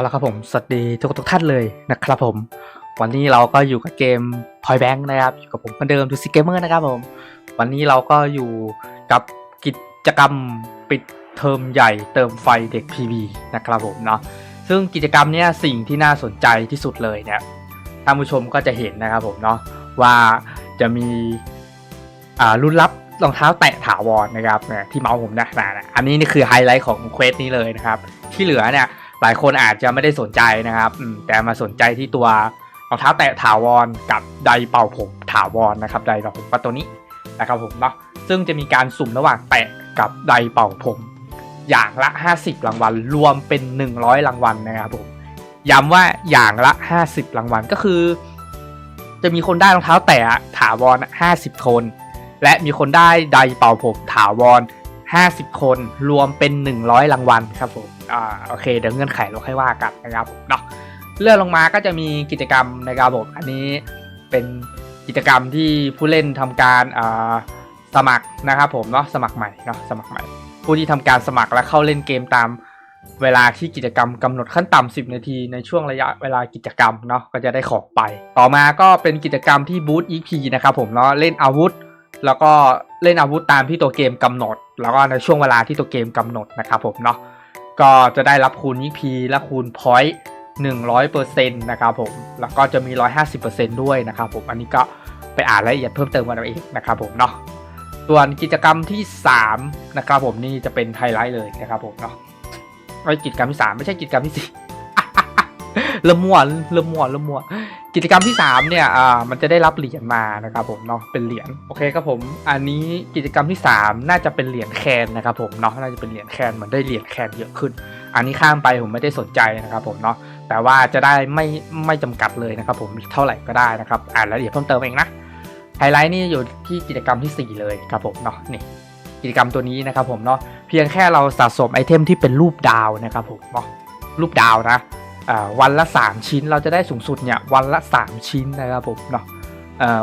เอาละครับผมสวัสดีทุกทุกท่านเลยนะครับผม วันนี้เราก็อยู่กับเกม Point Bank นะครับอยู่กับผมคนเดิมดูซิเกมเมอร์นะครับผม วันนี้เราก็อยู่กับกิจกรรมปิดเทอมใหญ่เติมไฟเด็ก PB นะครับผมเนาะซึ่งกิจกรรมเนี้ยสิ่งที่น่าสนใจที่สุดเลยเนี่ยท่านผู้ชมก็จะเห็นนะครับผมเนาะว่าจะมีอ่ารุ่นลับรองเท้าแตะถาวรนะครับเนี่ยที่เมาส์ผมนะนะอันนี้นี่คือไฮไลท์ของเควสนี้เลยนะครับ ที่เหลือเนี่ย หลายคนอาจจะไม่ได้สนใจนะครับแต่มาสนใจที่ตัวรองเท้าแตะถาวรกับไดร์เป่าผมถาวรนะครับไดร์เป่าผมก็ตัวนี้นะครับผมเนาะซึ่งจะมีการสุ่มระหว่างแตะกับไดร์เป่าผม อย่างละ 50 รางวัล รวมเป็น 100 รางวัลนะครับผมย้ำว่าอย่างละ 50 รางวัลก็คือ จะมีคนได้รองเท้าแตะถาวร50 คน และมีคนได้ไดร์เป่าผมถาวร 50 คนรวมเป็น 100 รางวัลครับผมอ่าโอเค เดี๋ยวเงื่อนไขเราค่อยว่ากันนะครับผมเนาะเลื่อนลงมาก็จะมีกิจกรรมนะครับผมอันนี้เป็นกิจกรรมที่ผู้เล่นทำการอ่าสมัครนะครับผมเนาะสมัครใหม่เนาะสมัครใหม่ ผู้ที่ทำการสมัครและเข้าเล่นเกมตามเวลาที่กิจกรรมกำหนดขั้นต่ำ10 นาทีในช่วงระยะเวลากิจกรรมเนาะก็จะได้ของไป ต่อมาก็เป็นกิจกรรมที่บูธ EP นะครับผมเนาะเล่นอาวุธ แล้วก็ เล่นอาวุธตามที่ตัวเกมกำหนด แล้วก็ในช่วงเวลาที่ตัวเกมกำหนดนะครับผมเนาะก็จะได้รับคูณ EP และคูณ point 100%นต์นะครับผมแล้วก็จะมี150%ด้วยนะครับผมอันนี้ก็ไปอ่านรายละเอียดเพิ่มเติมกันเอาเองนะครับผมเนาะส่วนกิจกรรมที่3นะครับผมนี่จะเป็นไฮไลท์เลยนะครับผมเนาะไม่กิจกรรมที่3ไม่ใช่กิจกรรมที่4เริ่มมั่วเริ่มมั่วเริ่มมั่ว กิจกรรมที่3เนี่ยอ่ามันจะได้รับเหรียญมานะครับผมเนาะเป็นเหรียญโอเคครับผมอันนี้กิจกรรมที่ 3 น่าจะเป็นเหรียญแคนนะครับผมเนาะน่าจะเป็นเหรียญแคนเหมือนได้เหรียญแคนเยอะขึ้น อันนี้ข้ามไปผมไม่ได้สนใจนะครับผมเนาะแต่ว่าจะได้ไม่ไม่จำกัดเลยนะครับผมเท่าไหร่ก็ได้นะครับอ่านรายละเอียดเพิ่มเติมเองนะไฮไลท์นี่อยู่ที่กิจกรรมทีสี่4 เลยครับผมเนาะนี่กิจกรรมตัวนี้นะครับผมเนาะเพียงแค่เราสะสมไอเทมที่เป็นรูปดาวนะครับผมเนาะรูปดาวนะ วันละ 3 ชิ้นเราจะได้สูงสุดเนี่ยวันละ 3 ชิ้นนะครับผมเนาะ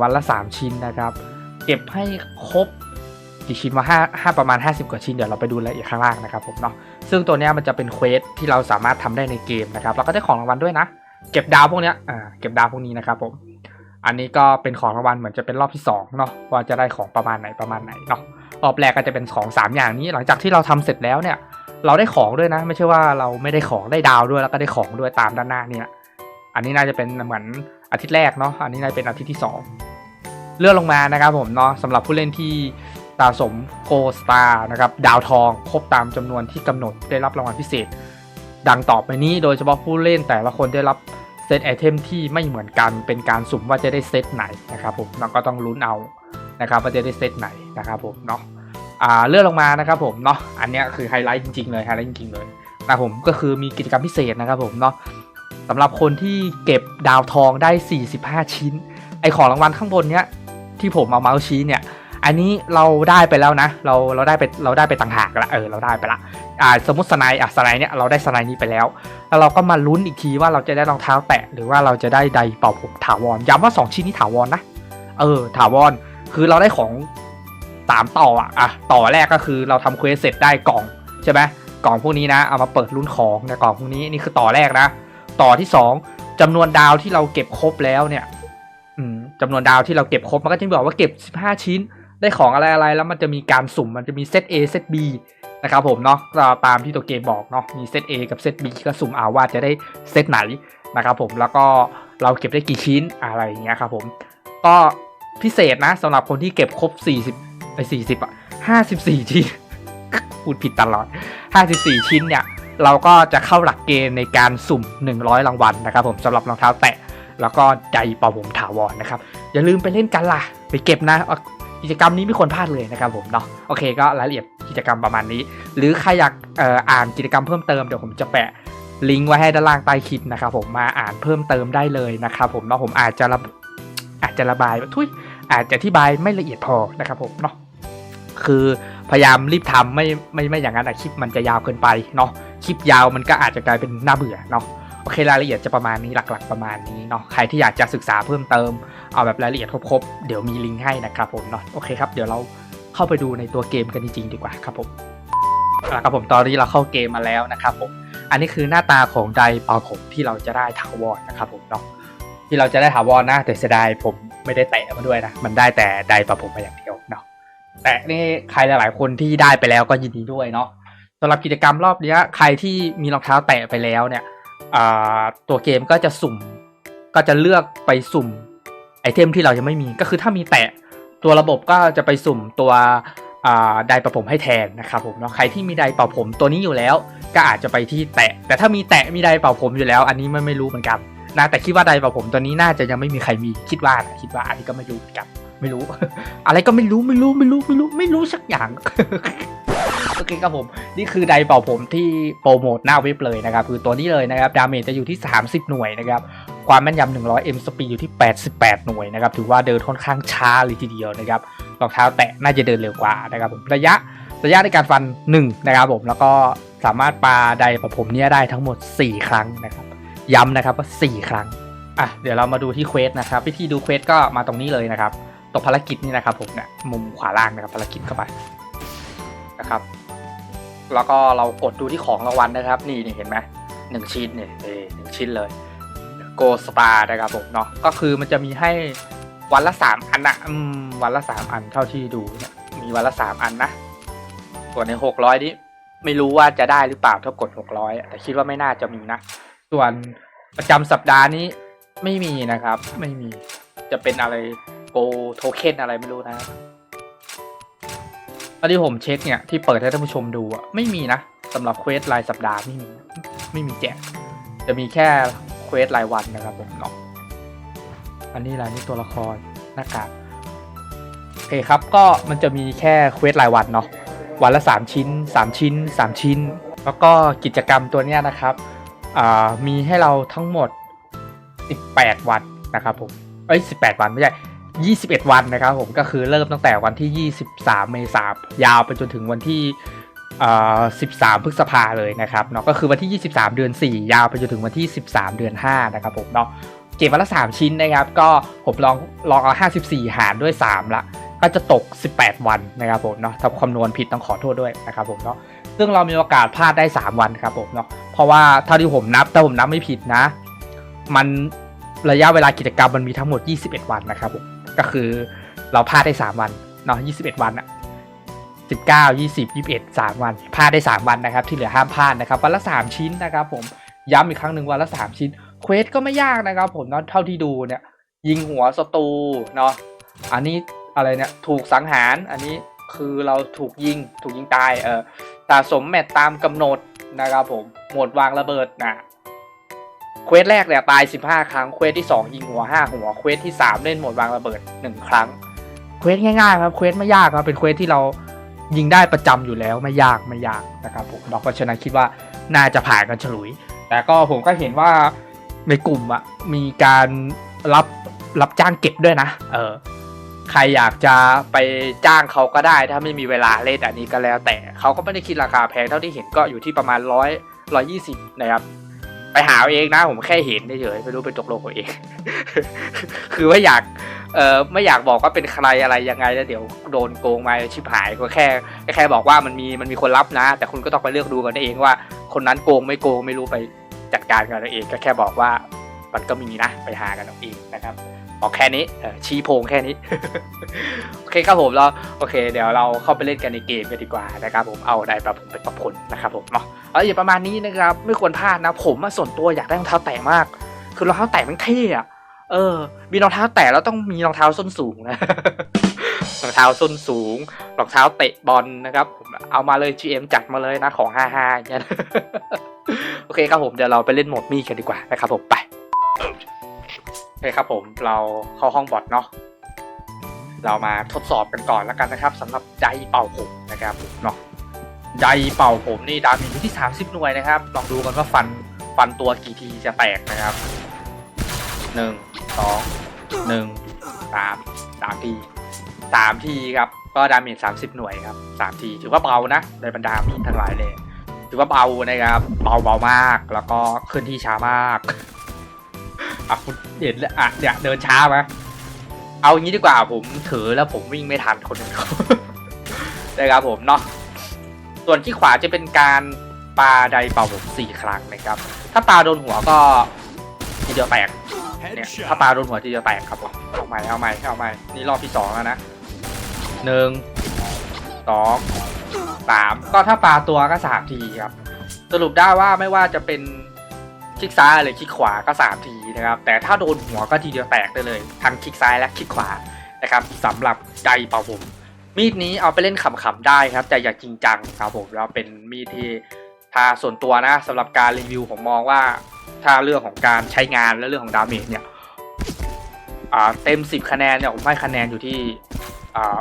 วันละ 3 ชิ้นนะครับเก็บให้ครบกี่ชิ้นว่าห้าประมาณ 50 กว่าชิ้นเดี๋ยวเราไปดูรายละเอียดข้างล่างนะครับผมเนาะซึ่งตัวเนี้ยมันจะเป็นเควสที่เราสามารถทำได้ในเกมนะครับเราก็ได้ของรางวัลด้วยนะ เก็บดาวพวกเนี้ยเก็บดาวพวกนี้นะครับผมอันนี้ก็เป็นของรางวัลเหมือนจะเป็นรอบที่2เนาะว่าจะได้ของประมาณไหนประมาณไหนเนาะรอบแรกก็จะเป็นของสามอย่างนี้ หลังจากที่เราทำเสร็จแล้วเนี่ย เราได้ของด้วยนะ ไม่ใช่ว่าเราไม่ได้ของได้ดาวด้วยแล้วก็ได้ของด้วยตามด้านหน้าเนี่ย อันนี้น่าจะเป็นเหมือนอาทิตย์แรกเนาะอันนี้น่าจะเป็นอาทิตย์ที่สองเลื่อนลงมานะครับผมเนาะสำหรับผู้เล่นที่สะสมโกสตาร์นะครับดาวทองครบตามจำนวนที่กำหนดได้รับรางวัลพิเศษ ดังต่อไปนี้โดยเฉพาะผู้เล่นแต่ละคนได้รับเซตไอเทมที่ไม่เหมือนกันเป็นการสุ่มว่าจะได้เซตไหนนะครับผมเราก็ต้องลุ้นเอานะครับว่าจะได้เซตไหนนะครับผมเนาะ เลื่อนลงมานะครับผมเนาะอันนี้คือไฮไลท์จริงๆเลยไฮไลท์จริงๆเลยนะผมก็คือมีกิจกรรมพิเศษนะครับผมเนาะสำหรับคนที่เก็บดาวทองได้ 45 ชิ้น ไอของรางวัลข้างบนเนี้ยที่ผมเอาเมาส์ชี้เนี่ยอันนี้เราได้ไปแล้วนะ เราเราได้ไปเราได้ไปต่างหากละเออเราได้ไปละอ่าสมมติสไนอะสไนเนี่ยเราได้สไนนี้ไปแล้ว แล้วเราก็มาลุ้นอีกทีว่าเราจะได้รองเท้าแตะหรือว่าเราจะได้ไดเป่าผมถาวรย้ำว่า 2 ชิ้นนี้ถาวรนะเออถาวรคือเราได้ของ สามต่ออะอะต่อแรกก็คือเราทำเควสเสร็จได้กล่องใช่ไหมกล่องพวกนี้นะเอามาเปิดรุ่นของในกล่องพวกนี้นี่คือต่อแรกนะ ต่อที่สองจำนวนดาวที่เราเก็บครบแล้วเนี่ยอืมจำนวนดาวที่เราเก็บครบมันก็จะบอกว่าเก็บ 15 ชิ้น ได้ของอะไรอะไรแล้วมันจะมีการสุ่มมันจะมีเซต A เซต B นะครับผมเนาะตามที่ตัวเกมบอกเนาะมีเซต A กับเซต B ก็สุ่มเอาว่าจะได้เซตไหนนะครับผมแล้วก็เราเก็บได้กี่ชิ้นอะไรอย่างเงี้ยครับผมก็พิเศษนะสำหรับคนที่เก็บครบ 40 ไปสี่สิบอะห้าสิบสี่ชิ้นพูดผิดตลอดห้าสิบสี่ชิ้นเนี่ยเราก็จะเข้าหลักเกณฑ์ในการสุ่ม 100 รางวัลนะครับผมสำหรับรองเท้าแตะ แล้วก็ใจเป่าผมถาวรนะครับ อย่าลืมไปเล่นกันล่ะ ไปเก็บนะกิจกรรมนี้ไม่ควรพลาดเลยนะครับผมเนาะโอเคก็รายละเอียดกิจกรรมประมาณนี้ หรือใครอยากอ่ออ่านกิจกรรมเพิ่มเติมเดี๋ยวผมจะแปะลิงก์ไว้ให้ด้านล่างใต้คลิปนะครับผมมาอ่านเพิ่มเติมได้เลยนะครับผมเนาะผมอาจจะระอาจจะระบายทุย อาจจะอธิบายไม่ละเอียดพอนะครับผมเนาะคือพยายามรีบทำไม่ไม่ไม่อย่างนั้นอะคลิปมันจะยาวเกินไปเนาะคลิปยาวมันก็อาจจะกลายเป็นน่าเบื่อเนาะโอเครายละเอียดจะประมาณนี้หลัก ๆ ประมาณนี้เนาะใครที่อยากจะศึกษาเพิ่มเติมเอาแบบรายละเอียดครบๆเดี๋ยวมีลิงก์ให้นะครับผมเนาะโอเคครับเดี๋ยวเราเข้าไปดูในตัวเกมกันจริงๆดีกว่าครับผมนะครับผมตอนนี้เราเข้าเกมมาแล้วนะครับผมอันนี้คือหน้าตาของไดเป่าผมที่เราจะได้ถาวรนะครับผมเนาะที่เราจะได้ถาวรนะแต่เสียดายผม ไม่ได้แตะมาด้วยนะ มันได้แต่ไดร์เป่าผมมาอย่างเดียวเนาะแต่นี่ใครหลาย ๆ คนที่ได้ไปแล้วก็ยินดีด้วยเนาะสำหรับกิจกรรมรอบนี้ใครที่มีรองเท้าแตะไปแล้วเนี่ยตัวเกมก็จะสุ่มก็จะเลือกไปสุ่มไอเทมที่เรายังไม่มีก็คือถ้ามีแตะตัวระบบก็จะไปสุ่มตัวไดป่าผมให้แทนนะครับผมเนาะใครที่มีไดเป่าผมตัวนี้อยู่แล้ว ก็อาจจะไปที่แตะ แต่ถ้ามีแตะมีไดเป่าผมอยู่แล้ว อันนี้ไม่ไม่รู้เหมือนกัน นะแต่คิดว่าไดเป่าผมตัวนี้น่าจะยังไม่มีใครมีคิดว่านะคิดว่าอันนี้ก็ไม่รู้กันไม่รู้ อะไรก็ไม่รู้ไม่รู้ไม่รู้ไม่รู้ไม่รู้สักอย่างโอเคครับผมนี่คือไดเป่าผมที่โปรโมทหน้าเว็บเลยนะครับคือตัวนี้เลยนะครับดาเมจจะอยู่ที่ 30 หน่วยนะครับความแม่นยำ100 M สปีดอยู่ที่ 88 หน่วยนะครับถือว่าเดินค่อนข้างช้าเลยทีเดียวนะครับรองเท้าแตะน่าจะเดินเร็วกว่านะครับผมระยะระยะในการฟัน1นะครับผมแล้วก็สามารถปาไดเป่าผมเนี้ยได้ทั้งหมด 4 ครั้งนะครับ ย้ำนะครับว่า 4 ครั้งอะเดี๋ยวเรามาดูที่เควสนะครับ วิธีดูเควสก็มาตรงนี้เลยนะครับตรงภารกิจนี่นะครับผมเนี่ยมุมขวาล่างนะครับภารกิจเข้าไปนะครับ แล้วก็เรากดดูที่ของรางวัลนะครับ นี่นี่เห็นไหมหนึ่งชิ้นเนี่ยเออหนึ่งชิ้นเลยโกสตาร์นะครับผมเนาะก็คือมันจะมีให้วันละสามอันนะวันละสามอันเท่าที่ดูเนี่ยมีวันละสามอันนะส่วนในหกร้อยนี้ไม่รู้ว่าจะได้หรือเปล่าถ้ากดหกร้อยแต่คิดว่าไม่น่าจะมีนะ ส่วนประจำสัปดาห์นี้ไม่มีนะครับ ไม่มีจะเป็นอะไรโกโทเค็นอะไรไม่รู้นะครับตอนที่ผมเช็คเนี่ยที่เปิดให้ท่านผู้ชมดูอะไม่มีนะสำหรับเควสรายสัปดาห์ไม่มีไม่มีแจกจะมีแค่เควสรายวันนะครับผมเนาะอันนี้อะไรนี่ตัวละครหน้ากากโอเคครับก็มันจะมีแค่เควสรายวันเนาะวันละ 3 ชิ้น 3 ชิ้น 3 ชิ้น แล้วก็กิจกรรมตัวเนี้ยนะครับ มีให้เราทั้งหมด 18 วันนะครับผมเอ้ย18 วันไม่ใช่ 21 วันนะครับผมก็คือเริ่มตั้งแต่วันที่ 23 เมษายนยาวไปจนถึงวันที่13 พฤษภาเลยนะครับเนาะก็คือวันที่ 23 เดือน 4 ยาวไปจนถึงวันที่ 13 เดือน 5 นะครับผมเนาะเก็บวันละ 3 ชิ้นนะครับ ก็ผมลองลองเอา 54 หารด้วย 3 ละก็จะตก 18 วันนะครับผมเนาะถ้าคำนวณผิดต้องขอโทษด้วยนะครับผมเนาะซึ่งเรามีโอกาสพลาดได้ 3 วันครับผมเนาะ เพราะว่าเท่าที่ผมนับถ้าผมนับไม่ผิดนะ มันระยะเวลากิจกรรมมันมีทั้งหมด 21 วันนะครับผมก็คือเราพลาดได้ 3 วันเนาะ21 วันอะ19 20 21 3 วันพลาดได้ 3 วันนะครับ ที่เหลือห้ามพลาดนะครับ วันละ 3 ชิ้นนะครับ ผมย้ำอีกครั้งหนึ่งวันละ 3 ชิ้นเควสก็ไม่ยากนะครับ ผมเนาะเท่าที่ดูเนี่ย ยิงหัวศัตรูเนาะอันนี้อะไรเนี่ยถูกสังหารอันนี้คือเราถูกยิงถูกยิงตายเออสะสมแมตตตามกำหนด นะครับผม หมดวางระเบิดนะเควสแรกเนี่ยตาย 15 ครั้ง เควสที่ 2 ยิงหัว 5 หัว เควสที่ 3 เล่นหมดวางระเบิด 1 ครั้ง เควสง่ายๆครับเควสไม่ยากครับ เป็นเควสที่เรายิงได้ประจำอยู่แล้วไม่ยากไม่ยากนะครับผมเราก็ฉะนั้นคิดว่าน่าจะผ่านกันฉลุย แต่ก็ผมก็เห็นว่าในกลุ่มอะมีการรับรับจ้างเก็บด้วยนะ เออ ใครอยากจะไปจ้างเขาก็ได้ ถ้าไม่มีเวลาเล่นอันนี้ก็แล้ว แต่เขาก็ไม่ได้คิดราคาแพงเท่าที่เห็นก็อยู่ที่ประมาณร้อยร้อยี่สิบนะครับไปหาเองนะผมแค่เห็นเฉยๆไม่รู้เป็นตกลงเอาเอง คือว่าอยากเออไม่อยากบอกว่าเป็นใครอะไรยังไงแล้วเดี๋ยวโดนโกงมาชิบหายก็แค่แค่บอกว่ามันมีมันมีคนรับนะ แต่คุณก็ต้องไปเลือกดูกันเองว่า คนนั้นโกงไม่โกงไม่รู้ไปจัดการกันเอาเองก็แค่บอกว่ามันก็มีนะไปหากันเอาเองนะครับ บอกแค่นี้ชี้โพงแค่นี้ โอเคครับผมเราโอเค เดี๋ยวเราเข้าไปเล่นกันในเกมกันดีกว่านะครับผมเอาได้ประผมเป็นประพลนะครับผมเนาะเอออย่าประมาณนี้นะครับ ไม่ควรพลาดนะ ผมส่วนตัวอยากได้รองเท้าแตะมาก คือรองเท้าแตะมันเท่อะเออ มีรองเท้าแตะแล้วต้องมีรองเท้าส้นสูงนะรองเท้าส้นสูงรองเท้าเตะบอลนะครับผมเอามาเลย GM จัดมาเลยนะของฮ่าฮ่าอย่างเงี้ยโอเคครับผมเดี๋ยวเราไปเล่นโหมดมีกันดีกว่านะครับผมไป เคครับผมเราเข้าห้องบอทเนาะเรามาทดสอบกันก่อนแล้วกันนะครับสำหรับใจเป่าผมนะครับเนาะใยเป่าผมนี่ดาเมจอยู่ที่ 30 หน่วยนะครับ ลองดูกันว่าฟันฟันตัวกี่ทีจะแตกนะครับหนึ่งสองหนึ่งสามสามทีสามทีครับก็ดาเมจ30 หน่วยครับสามทีถือว่าเบานะในบรรดามีทั้งหลายเลยถือว่าเบานะครับเบาเบามากแล้วก็เคลื่อนที่ช้ามาก อะคุณเห็นแล้วอะเนี่ยเดินช้าไหมเอาอย่างนี้ดีกว่าผมถือแล้วผมวิ่งไม่ทันคนอื่นเขานะครับผมเนาะส่วนที่ขวาจะเป็นการปาไดเป่าผมสี่ครั้งนะครับ ถ้าปาโดนหัวก็ทีเดียวแตกเนี่ยถ้าปาโดนหัวทีเดียวแตกครับผมเอาใหม่เอาใหม่เอาใหม่นี่รอบที่สองแล้วนะหนึ่งสองสามก็ถ้าปาตัวก็สามทีครับ สรุปได้ว่าไม่ว่าจะเป็นค ลิกซ้ายหรือคลิกขวาก็สามทีนะครับ แต่ถ้าโดนหัวก็ทีเดียวแตกได้เลย ทั้งคลิกซ้ายและคลิกขวานะครับสำหรับใจเป่าผม มีดนี้เอาไปเล่นขำๆได้ครับ แต่อย่าจริงจังครับผมแล้วเป็นมีดที่ถ้าส่วนตัวนะสำหรับการรีวิวผมมองว่าถ้าเรื่องของการใช้งานและเรื่องของดาเมจเนี่ยเต็มสิบคะแนนเนี่ยผมให้คะแนนอยู่ที่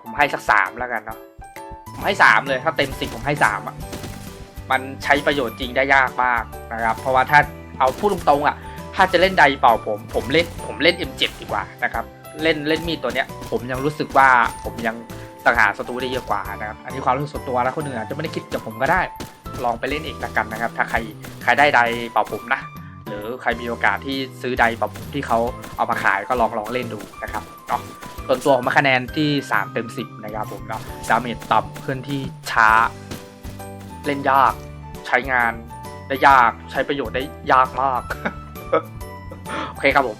ผมให้สักสามแล้วกันเนาะผมให้สามเลยถ้าเต็มสิบผมให้สามอะมันใช้ประโยชน์จริงได้ยากมากนะครับ เพราะว่าถ้า เอาพูดตรงๆอะ ถ้าจะเล่นไดเป่าผมผมเล่นผมเล่น M7 ดีกว่านะครับเล่นเล่นมีดตัวเนี้ย ผมยังรู้สึกว่าผมยังสังหารศัตรูได้เยอะกว่านะครับอันนี้ความรู้สึกส่วนตัวแล้วคนอื่นอาจจะไม่ได้คิดกับผมก็ได้ลองไปเล่นเองละกันนะครับ ถ้าใครใครได้ไดเป่าผมนะ หรือใครมีโอกาสที่ซื้อไดเป่าผมที่เขาเอามาขายก็ลองลองเล่นดูนะครับเนาะส่วนตัวผมมาคะแนนที่ 3 เต็ม 10 นะครับผมเนาะดาเมจต่ำเคลื่อนที่ช้า เล่นยากใช้งาน ได้ยากใช้ประโยชน์ได้ยากมาก โอเคครับผม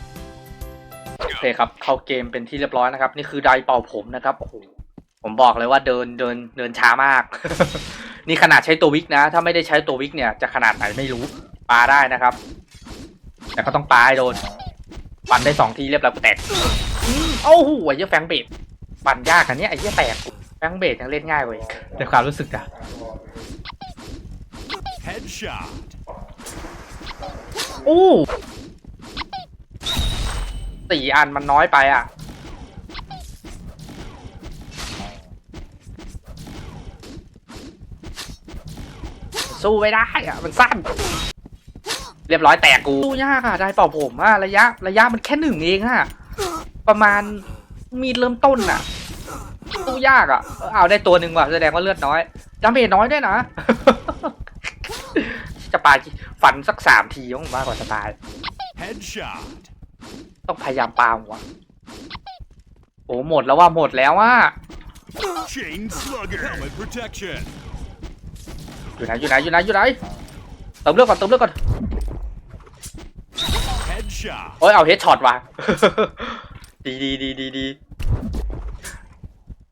โอเคครับเข้าเกมเป็นที่เรียบร้อยนะครับ นี่คือไดเป่าผมนะครับโอ้โหผมบอกเลยว่าเดินเดินเดินช้ามาก นี่ขนาดใช้ตัววิกนะ ถ้าไม่ได้ใช้ตัววิกเนี่ยจะขนาดไหนไม่รู้ปาได้นะครับ แต่ก็ต้องปาให้โดนปั่นได้สองทีเรียบร้อยกูแตกโอ้โหไอ้เหี้ยแฟงเบดปั่นยากอันเนี้ยไอ้เหี้ยแตกแฟงเบดยังเล่นง่ายกว่าอีกแต่ความรู้สึกอะ Headshot. โอ้สี่อันมันน้อยไปอะ สู้ไม่ได้อะ มันสั้น เรียบร้อยแตกกูสู้ยากอะ ได้เป่าผมอะ ระยะ ระยะมันแค่หนึ่งเองอะ ประมาณมีดเริ่มต้นอะ สู้ยากอะ เออเอาได้ตัวหนึ่งว่ะ แสดงว่าเลือดน้อยดาเมจน้อยด้วยนะจะ ปาฟันสักสามทีต้องมากกว่าจะตาย Headshot. ต้องพยายามปาหัวโอ้หมดแล้วว่าหมดแล้วว่า Chain Slugger. Helmet protection. อยู่ไหนอยู่ไหนอยู่ไหนอยู่ไหนเติมเลือดก่อนเติมเลือดก่อน Headshot. โอ้ยเอาเฮดช็อตว่ะดีดีดีดีดี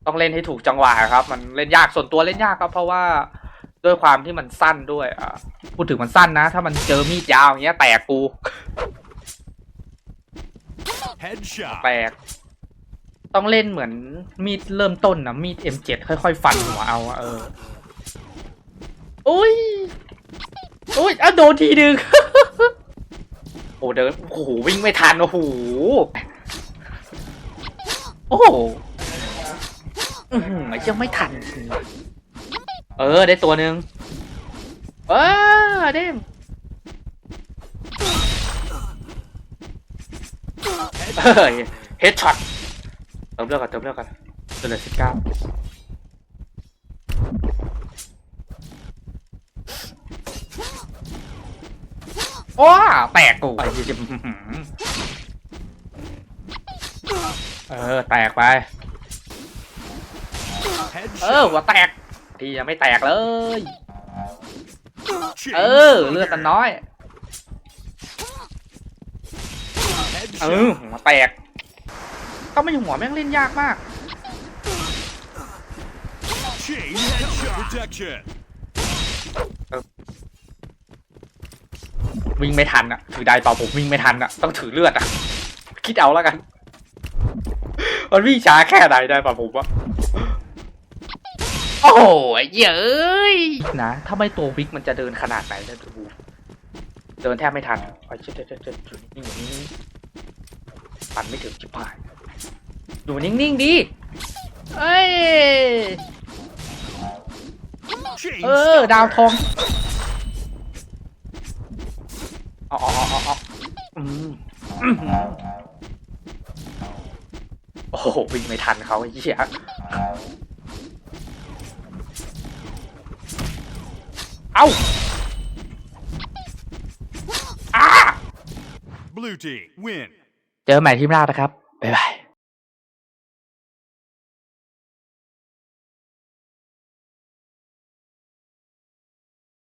ต้องเล่นให้ถูกจังหวะครับ มันเล่นยากส่วนตัวเล่นยากครับเพราะว่า ด้วยความที่มันสั้นด้วย อะ พูดถึงมันสั้นนะ ถ้ามันเจอมีดยาวอย่างเงี้ย แตกกู Headshot. แปลกต้องเล่นเหมือนมีดเริ่มต้นนะมีด M7 ค่อยๆ ฟันหัวเอาอะเอออุ้ยอุ้ยอะโดนทีนึง โอ้เดินโอ้โหวิ่งไม่ทัน โอ้โห โอ้โหอื้อหือยังไม่ทันจริงว่ะ เออ ได้ตัวหนึ่งเออเด้มเฮดช็อตเติมเลือดก่อนเติมเลือดก่อนเหลือสิบเก้าโอ้แตกกูไอ้ยิบเออ แตกไป เออ Headshot. หัวแตก ที่ยังไม่แตกเลย เออ เลือดมันน้อย เออ Headshot. หัวแตก ก็ไม่หัวแม่งเล่นยากมาก วิ่งไม่ทันอะถือได้เปล่าผมวิ่งไม่ทันอะต้องถือเลือดอะคิดเอาแล้วกัน มันวิ่งช้าแค่ไหนได้เปล่าผมวะ โอ้โหเย้ยนะ ถ้าไม่ตัววิกมันจะเดินขนาดไหนนะดูเดินแทบไม่ทันไอ้เจ๊เจ๊เจ๊เจ๊อยู่นิ่งๆอยู่นิ่งๆปันไม่ถึงจิบหายอยู่นิ่งๆดิเอ้ย เออ ดาวทองอ๋ออ๋ออ๋ออ๋ออืมอืมโอ้โหวิ่งไม่ทันเขาไอ้เหี้ย เอ้าอ้า Blue team win. เจอใหม่ทีมหน้านะครับ บ๊ายบาย